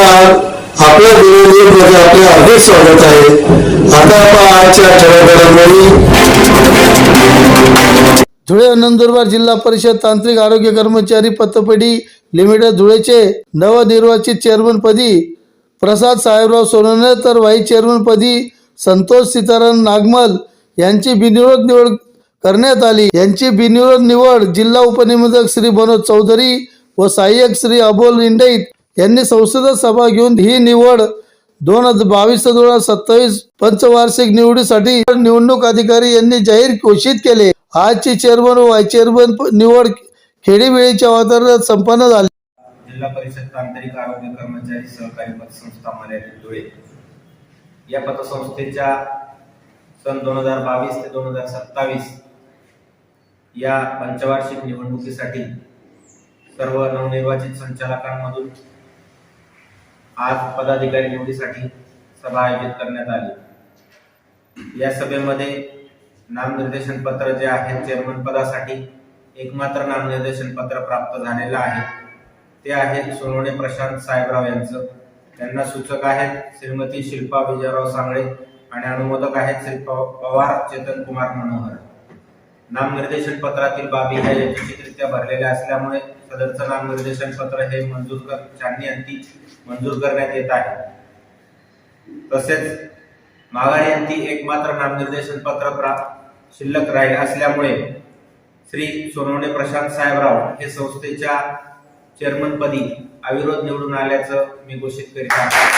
नमस्कार आपल्या मध्ये म्हणजे आपले अधिक स्वागत आहे. आता आजच्या ठळक धुळे नंदुरबार जिल्हा परिषद तांत्रिक आरोग्य कर्मचारी पतपेढी लिमिटेड धुळेचे नवनिर्वाचित चेअरमनपदी प्रसाद साहेबराव सोनवणे तर व्हाईस चेअरमनपदी संतोष सीताराम नागमल यांची बिनविरोध निवड करण्यात आली. यांची बिनविरोध निवड जिल्हा उपनिबंधक श्री मनोज चौधरी व सहाय्यक श्री अबोल इंडईत यांनी संसदेत सभा घेऊन ही निवड दोन हजार बावीस दोन हजार सत्तावीस पंचवार्षिक निवडीसाठी निवडणूक अधिकारी यांनी जाहीर घोषित केले. आजची चेअरमन व व्हाईस चेअरमन निवड खेडीवेळीच्या वातावरणात संपन्न झाली. जिल्हा परिषद तांत्रिक आरोग्य कर्मचारी सहकारी पतसंस्था मर्यादित धुळे. या पतसंस्थेच्या सन दोन हजार बावीस ते दोन हजार सत्तावीस या पंचवार्षिक निवडणुकीसाठी सर्व नवनिर्वाचित संचालकांमधून आज पदाधिकारी निवडीसाठी सभा आयोजित करण्यात आली. या सभेमध्ये नामनिर्देशन पत्र जे आहे चेअरमन पदासाठी एकमात्र नामनिर्देशन पत्र प्राप्त झालेलं आहे. ते आहेत सोनवणे प्रशांत साहेबराव यांचं. त्यांना सूचक आहेत श्रीमती शिल्पा विजयराव सांगळे आणि अनुमोदक आहेत श्री पवार चेतन कुमार मनोहर. नामनिर्देशन पत्रातील बाबी ह्या यशस्वीरित्या भरलेल्या असल्यामुळे सदरचं नामनिर्देशन पत्र हे मंजूर कर छाननी अंती मंजूर करण्यात येत आहे. तसेच माघारी अंती एकमात्र नामनिर्देशन पत्र प्रा शिल्लक राहील असल्यामुळे श्री सोनवणे प्रशांत साहेबराव हे संस्थेच्या चेअरमनपदी अविरोध निवडून आल्याचं मी घोषित करीत आहे.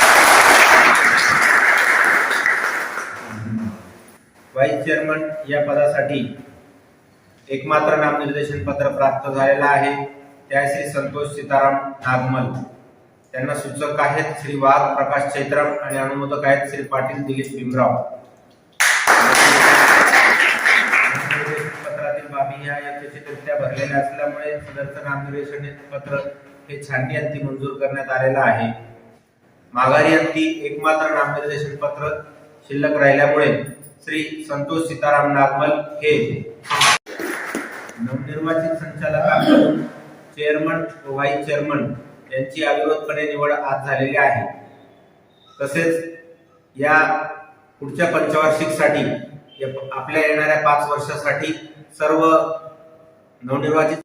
व्हाईस चेअरमन या पदासाठी एकमात्र नामनिर्देशन पत्र प्राप्त झालेलं आहे. त्या श्री संतोष सीताराम नागमल. त्यांना सूचक आहेत श्री वाघ प्रकाश चैत्रम आणि अनुमोदक आहेत श्री पाटील दिलीप भीमराव. पत्रातील बाबी ह्या यथोचितरित्या भरलेल्या असल्यामुळे सदरचं नामनिर्देशन पत्र हे छाननी अंती मंजूर करण्यात आलेलं आहे. माघारी अंती एकमात्र नामनिर्देशन पत्र शिल्लक राहिल्यामुळे श्री संतोष सीताराम नागमल हे नवनिर्वाचित संचालकांकडून चेअरमन व व्हाईस चेअरमन यांची अविरोधपणे निवड आज झालेली आहे. तसेच या पुढच्या पंचवार्षिकसाठी या आपल्या येणाऱ्या पाच वर्षासाठी सर्व नवनिर्वाचित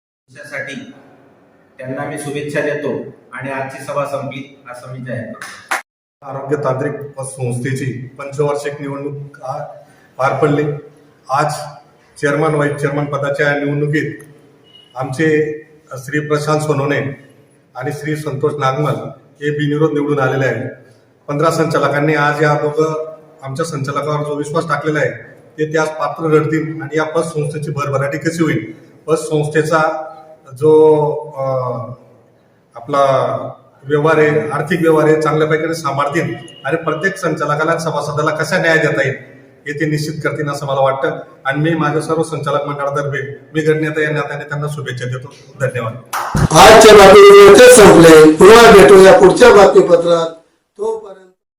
त्यांना मी शुभेच्छा देतो आणि आजची सभा संपली असं मी जाहीर करतो. आरोग्य तांत्रिक संस्थेची पंचवार्षिक निवडणूक पार पडली. आज चेअरमन व्हाईस चेअरमन पदाच्या निवडणुकीत आमचे श्री प्रशांत सोनवणे आणि श्री संतोष नागमल हे बिनविरोध निवडून आलेले आहे पंधरा संचालकांनी आज या दोघं आमच्या संचालकावर जो विश्वास टाकलेला आहे ते त्यास पात्र घडतील आणि या पतसंस्थेची भरभराटी कशी होईल? पतसंस्थेचा जो आपला व्यवहार आहे आर्थिक व्यवहार आहे चांगल्या प्रकारे सांभाळतील आणि प्रत्येक संचालकाला सभासदाला कसा न्याय देता येईल? हे ते निश्चित करतील असं मला वाटतं. आणि मी माझ्या सर्व संचालक मंडळातर्फे मी गणनेता या नात्याने त्यांना शुभेच्छा देतो. धन्यवाद. आजच्या बातमीचे संपले. पुन्हा भेटूया पुढच्या बातमीपत्रात.